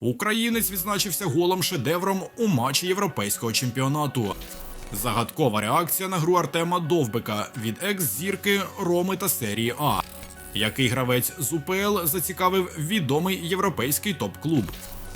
Українець відзначився голом шедевром у матчі європейського чемпіонату. Загадкова реакція на гру Артема Довбика від екс-зірки Роми та серії А. Який гравець з УПЛ зацікавив відомий європейський топ-клуб.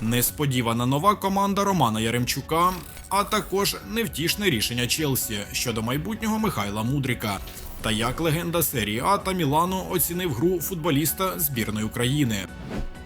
Несподівана нова команда Романа Яремчука, а також невтішне рішення Челсі щодо майбутнього Михайла Мудрика. Та як легенда серії А та Мілану оцінив гру футболіста збірної України.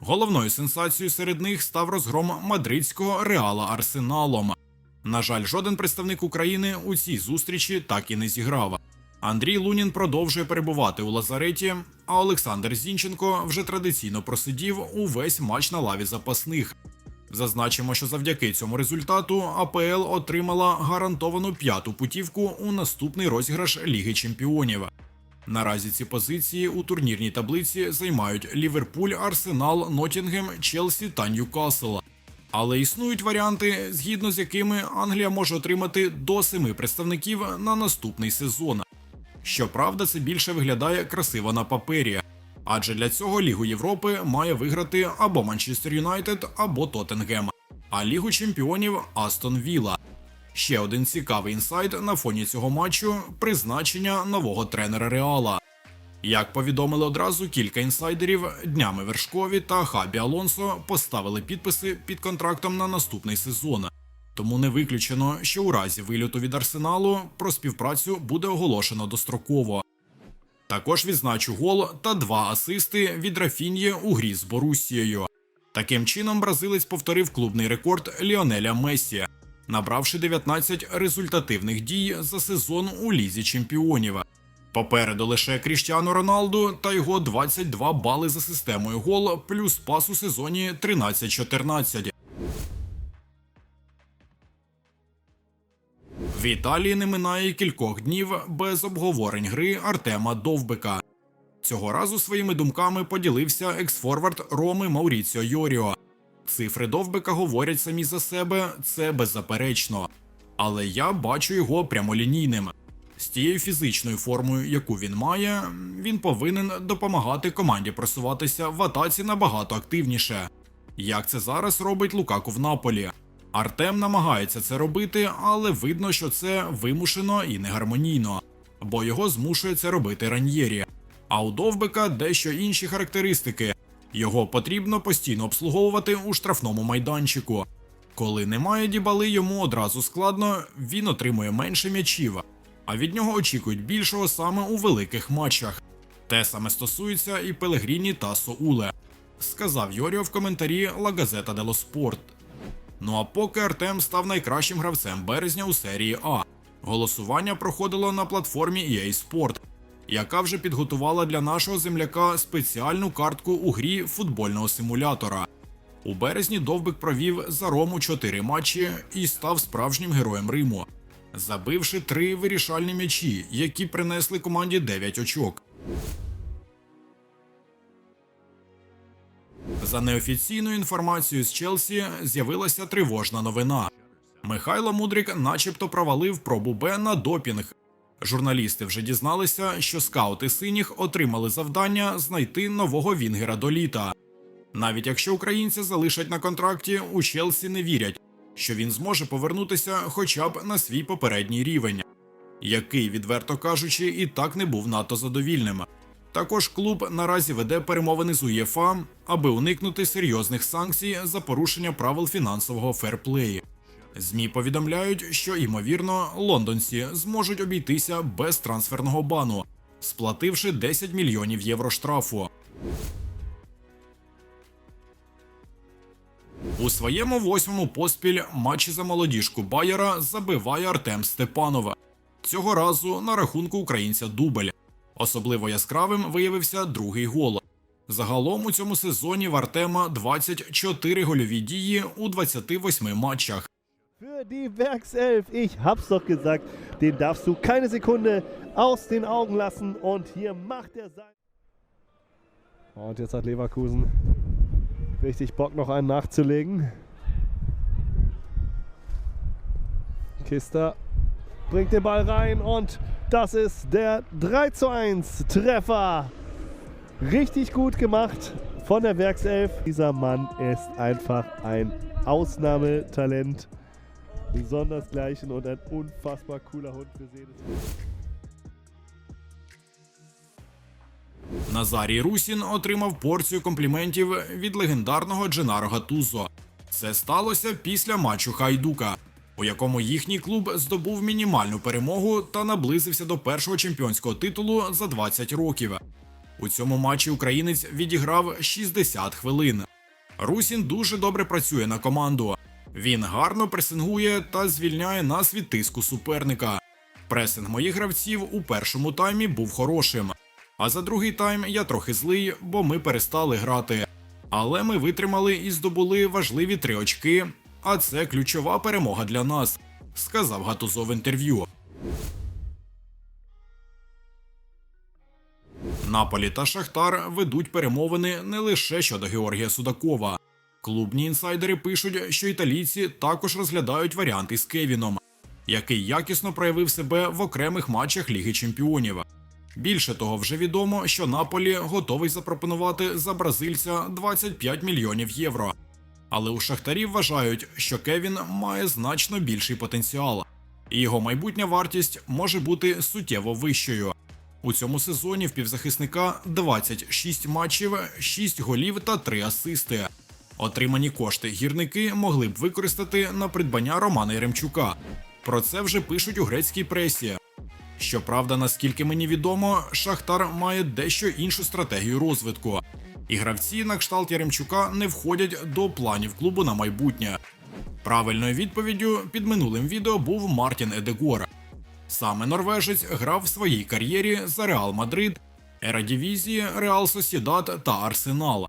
Головною сенсацією серед них став розгром мадридського реала Арсеналом. На жаль, жоден представник України у цій зустрічі так і не зіграв. Андрій Лунін продовжує перебувати у лазареті, а Олександр Зінченко вже традиційно просидів увесь матч на лаві запасних. Зазначимо, що завдяки цьому результату АПЛ отримала гарантовану п'яту путівку у наступний розіграш Ліги Чемпіонів. Наразі ці позиції у турнірній таблиці займають Ліверпуль, Арсенал, Нотінгем, Челсі та Ньюкасл. Але існують варіанти, згідно з якими Англія може отримати до семи представників на наступний сезон. Щоправда, це більше виглядає красиво на папері, адже для цього Лігу Європи має виграти або Манчестер Юнайтед, або Тоттенгем, а Лігу Чемпіонів Астон Вілла. Ще один цікавий інсайт на фоні цього матчу призначення нового тренера Реала. Як повідомили одразу кілька інсайдерів, днями Вершкові та Хабі Алонсо поставили підписи під контрактом на наступний сезон. Тому не виключено, що у разі вильоту від арсеналу про співпрацю буде оголошено достроково. Також відзначу гол та два асисти від Рафіньє у грі з Борусією. Таким чином, бразилець повторив клубний рекорд Ліонеля Месі, набравши 19 результативних дій за сезон у лізі чемпіонів. Попереду лише Кріштіану Роналду та його 22 бали за системою гол плюс пас у сезоні 13-14. В Італії не минає кількох днів без обговорень гри Артема Довбика. Цього разу своїми думками поділився ексфорвард Роми Мауріціо Йоріо. Цифри Довбика говорять самі за себе, це беззаперечно. Але я бачу його прямолінійним. З тією фізичною формою, яку він має, він повинен допомагати команді просуватися в атаці набагато активніше. Як це зараз робить Лукаку в Наполі. Артем намагається це робити, але видно, що це вимушено і негармонійно, бо його змушує це робити Раньєрі. А у Довбика дещо інші характеристики. Його потрібно постійно обслуговувати у штрафному майданчику. Коли немає дібали, йому одразу складно, він отримує менше м'ячів, а від нього очікують більшого саме у великих матчах. Те саме стосується і Пелегріні та Соуле, сказав Йоріо в коментарі La Gazzetta dello Sport. Ну а поки Артем став найкращим гравцем березня у серії А. Голосування проходило на платформі EA Sport, яка вже підготувала для нашого земляка спеціальну картку у грі футбольного симулятора. У березні Довбик провів за Рому 4 матчі і став справжнім героєм Риму, забивши три вирішальні м'ячі, які принесли команді 9 очок. За неофіційною інформацією з Челсі з'явилася тривожна новина. Михайло Мудрик, начебто, провалив пробу Б на допінг. Журналісти вже дізналися, що скаути синіх отримали завдання знайти нового Вінгера до літа. Навіть якщо українця залишать на контракті, у Челсі не вірять, що він зможе повернутися хоча б на свій попередній рівень, який, відверто кажучи, і так не був надто задовільним. Також клуб наразі веде перемовини з УЄФА, аби уникнути серйозних санкцій за порушення правил фінансового ферплеї. ЗМІ повідомляють, що ймовірно лондонці зможуть обійтися без трансферного бану, сплативши 10 мільйонів євро штрафу. У своєму восьмому поспіль матчі за молодіжку Байера забиває Артем Степанов. Цього разу на рахунку українця дубль. Особливо яскравим виявився другий гол. Загалом у цьому сезоні в Артема 24 гольові дії у 28 матчах. Für die Werkself, ich hab's doch gesagt, den darfst du keine Sekunde aus den Augen lassen und hier macht er sein. Und jetzt hat Leverkusen richtig Bock noch einen nachzulegen. Kister bringt den Ball rein und das ist der 3 zu 1 Treffer. Richtig gut gemacht von der Werkself. Dieser Mann ist einfach ein Ausnahmetalent. Sondersgleichen und ein unfassbar cooler Hund. Wir sehen. Назарій Русін отримав порцію компліментів від легендарного Дженаро Гатузо. Це сталося після матчу Хайдука, у якому їхній клуб здобув мінімальну перемогу та наблизився до першого чемпіонського титулу за 20 років. У цьому матчі українець відіграв 60 хвилин. Русін дуже добре працює на команду. Він гарно пресингує та звільняє нас від тиску суперника. Пресинг моїх гравців у першому таймі був хорошим. А за другий тайм я трохи злий, бо ми перестали грати. Але ми витримали і здобули важливі три очки, а це ключова перемога для нас, сказав Гатузо в інтерв'ю. Наполі та Шахтар ведуть перемовини не лише щодо Георгія Судакова. Клубні інсайдери пишуть, що італійці також розглядають варіанти з Кевіном, який якісно проявив себе в окремих матчах Ліги Чемпіонів. Більше того, вже відомо, що Наполі готовий запропонувати за бразильця 25 мільйонів євро. Але у шахтарів вважають, що Кевін має значно більший потенціал, і його майбутня вартість може бути суттєво вищою. У цьому сезоні в півзахисника 26 матчів, 6 голів та 3 асисти. Отримані кошти гірники могли б використати на придбання Романа Яремчука. Про це вже пишуть у грецькій пресі. Щоправда, наскільки мені відомо, Шахтар має дещо іншу стратегію розвитку. І гравці на кшталт Яремчука не входять до планів клубу на майбутнє. Правильною відповіддю під минулим відео був Мартін Едегор. Саме норвежець грав в своїй кар'єрі за Реал Мадрид, Ерадівізії, Реал Сосідат та Арсенал.